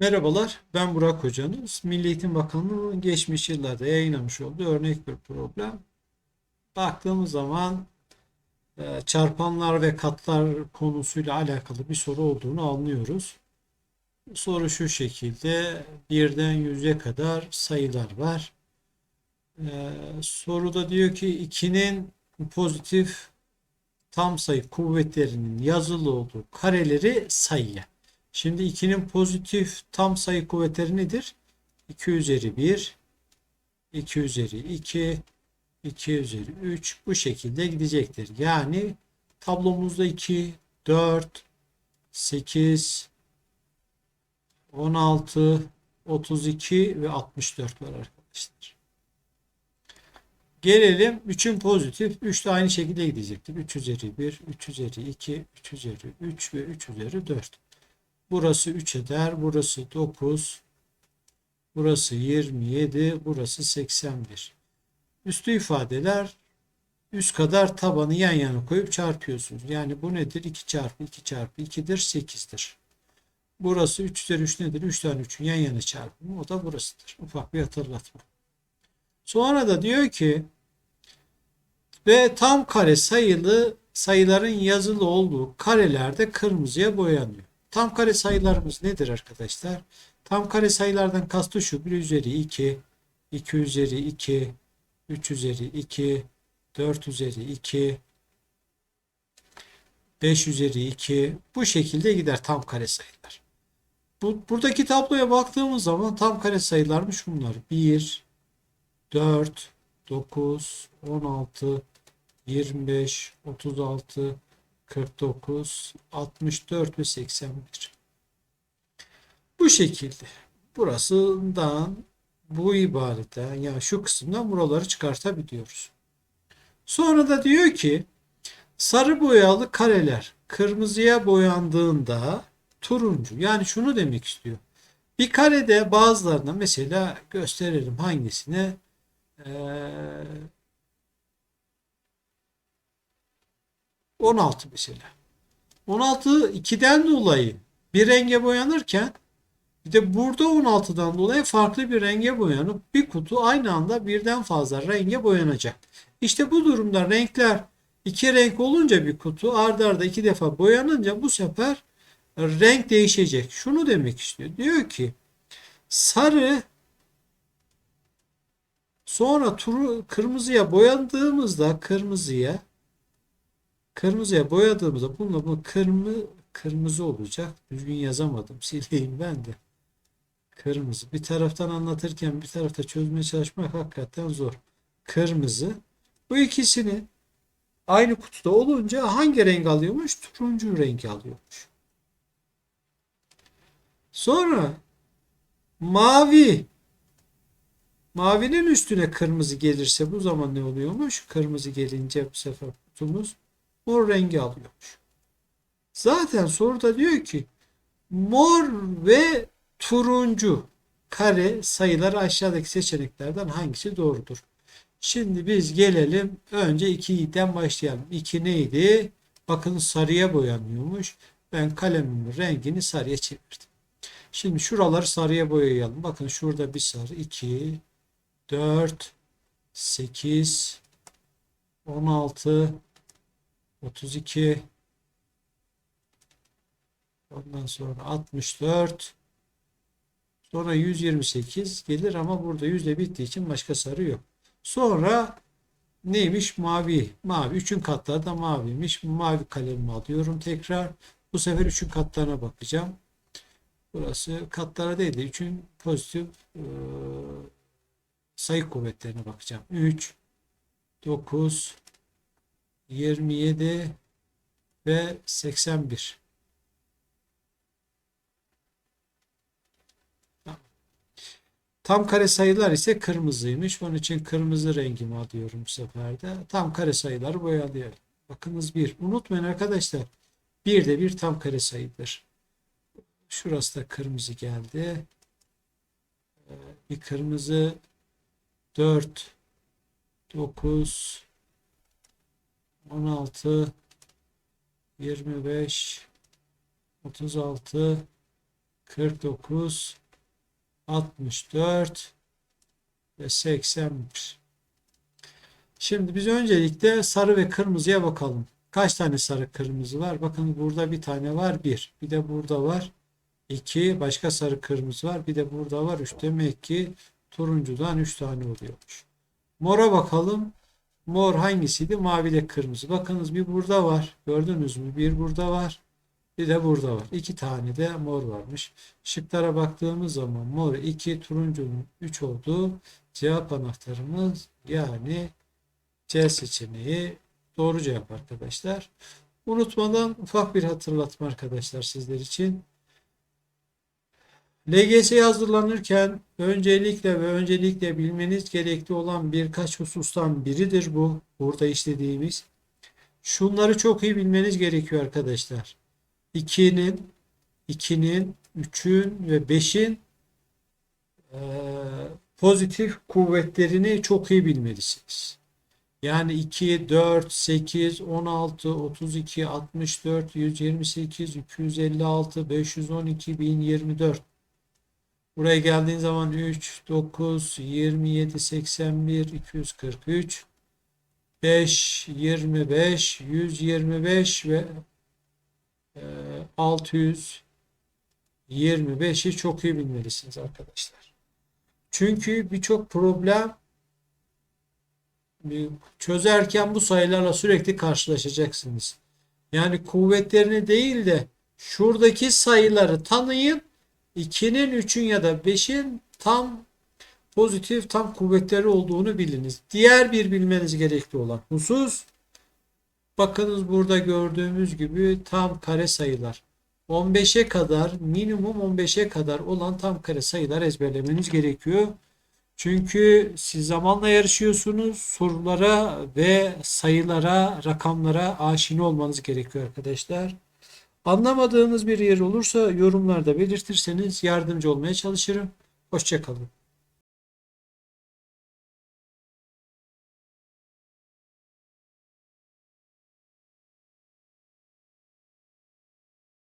Merhabalar, ben Burak Hocanız. Milli Eğitim Bakanlığı'nın geçmiş yıllarda yayınlamış olduğu örnek bir problem. Baktığımız zaman e, çarpanlar ve katlar konusuyla alakalı bir soru olduğunu anlıyoruz. Soru şu şekilde, birden yüze kadar sayılar var. E, soruda diyor ki 2'nin pozitif tam sayı kuvvetlerinin yazılı olduğu kareleri sayıya. Şimdi 2'nin pozitif tam sayı kuvvetleri nedir? 2 üzeri 1, 2 üzeri 2, 2 üzeri 3 bu şekilde gidecektir. Yani tablomuzda 2, 4, 8, 16, 32 ve 64 var arkadaşlar. Gelelim 3'ün pozitif. 3 de aynı şekilde gidecektir. 3 üzeri 1, 3 üzeri 2, 3 üzeri 3 ve 3 üzeri 4. Burası 3 eder. Burası 9. Burası 27. Burası 81. Üstü ifadeler üst kadar tabanı yan yana koyup çarpıyorsunuz. Yani bu nedir? 2 çarpı 2 çarpı 2'dir. 8'dir. Burası 3 üzeri 3 nedir? 3 tane 3'ün yan yana çarpımı. O da burasıdır. Ufak bir hatırlatma. Sonra da diyor ki ve tam kare sayılı sayıların yazılı olduğu karelerde kırmızıya boyanıyor. Tam kare sayılarımız nedir arkadaşlar? Tam kare sayılardan kastı şu. 1 üzeri 2, 2 üzeri 2, 3 üzeri 2, 4 üzeri 2, 5 üzeri 2. Bu şekilde gider tam kare sayılar. Bu, buradaki tabloya baktığımız zaman tam kare sayılarmış bunlar. 1, 4, 9, 16, 25, 36, 49, 64 ve 81. Bu şekilde. Burasından bu ibaretten yani şu kısımdan buraları çıkartabiliyoruz. Sonra da diyor ki sarı boyalı kareler kırmızıya boyandığında turuncu. Yani şunu demek istiyor. Bir karede bazılarına mesela gösterelim hangisine ee, 16 mesela. 16 2'den dolayı bir renge boyanırken bir de burada 16'dan dolayı farklı bir renge boyanıp bir kutu aynı anda birden fazla renge boyanacak. İşte bu durumda renkler iki renk olunca bir kutu ardarda arda iki defa boyanınca bu sefer renk değişecek. Şunu demek istiyor. Diyor ki sarı sonra turu kırmızıya boyandığımızda kırmızıya Kırmızıya boyadığımızda bununla bu kırmızı kırmızı olacak. Düzgün yazamadım. Sileyim ben de. Kırmızı. Bir taraftan anlatırken bir tarafta çözmeye çalışmak hakikaten zor. Kırmızı. Bu ikisini aynı kutuda olunca hangi renk alıyormuş? Turuncu renk alıyormuş. Sonra mavi. Mavinin üstüne kırmızı gelirse bu zaman ne oluyormuş? Kırmızı gelince bu sefer kutumuz mor rengi alıyormuş. Zaten soruda diyor ki mor ve turuncu kare sayıları aşağıdaki seçeneklerden hangisi doğrudur? Şimdi biz gelelim önce 2'den başlayalım. 2 neydi? Bakın sarıya boyanıyormuş. Ben kalemimin rengini sarıya çevirdim. Şimdi şuraları sarıya boyayalım. Bakın şurada bir sarı 2 4 8 16 32 ondan sonra 64 sonra 128 gelir ama burada yüzde bittiği için başka sarı yok. Sonra neymiş? Mavi. Mavi. Üçün katları da maviymiş. Mavi kalemimi alıyorum tekrar. Bu sefer üçün katlarına bakacağım. Burası katlara değil de üçün pozitif e, sayı kuvvetlerine bakacağım. 3 9 27 ve 81. Tam kare sayılar ise kırmızıymış. Onun için kırmızı rengimi alıyorum bu sefer de. Tam kare sayıları boyalayalım. Bakınız bir. Unutmayın arkadaşlar. Bir de bir tam kare sayıdır. Şurası da kırmızı geldi. Ee, bir kırmızı 4 9 16 25 36 49 64 ve 81. Şimdi biz öncelikle sarı ve kırmızıya bakalım. Kaç tane sarı kırmızı var? Bakın burada bir tane var. Bir. Bir de burada var. 2. Başka sarı kırmızı var. Bir de burada var. 3. Demek ki turuncudan 3 tane oluyormuş. Mora bakalım. Mor hangisiydi? Mavi ile kırmızı. Bakınız bir burada var. Gördünüz mü? Bir burada var. Bir de burada var. İki tane de mor varmış. Şıklara baktığımız zaman mor 2, turuncunun 3 olduğu cevap anahtarımız yani C seçeneği doğru cevap arkadaşlar. Unutmadan ufak bir hatırlatma arkadaşlar sizler için. LGS'ye hazırlanırken öncelikle ve öncelikle bilmeniz gerekli olan birkaç husustan biridir bu. Burada işlediğimiz. Şunları çok iyi bilmeniz gerekiyor arkadaşlar. 2'nin, 2'nin, 3'ün ve 5'in eee, pozitif kuvvetlerini çok iyi bilmelisiniz. Yani 2, 4, 8, 16, 32, 64, 128, 256, 512, 1024. Buraya geldiğin zaman 3, 9, 27, 81, 243, 5, 25, 125 ve e, 625'i çok iyi bilmelisiniz arkadaşlar. Çünkü birçok problem e, çözerken bu sayılarla sürekli karşılaşacaksınız. Yani kuvvetlerini değil de şuradaki sayıları tanıyın. 2'nin, 3'ün ya da 5'in tam pozitif, tam kuvvetleri olduğunu biliniz. Diğer bir bilmeniz gerekli olan husus bakınız burada gördüğümüz gibi tam kare sayılar. 15'e kadar minimum 15'e kadar olan tam kare sayılar ezberlemeniz gerekiyor. Çünkü siz zamanla yarışıyorsunuz. Sorulara ve sayılara, rakamlara aşina olmanız gerekiyor arkadaşlar. Anlamadığınız bir yer olursa yorumlarda belirtirseniz yardımcı olmaya çalışırım. Hoşçakalın.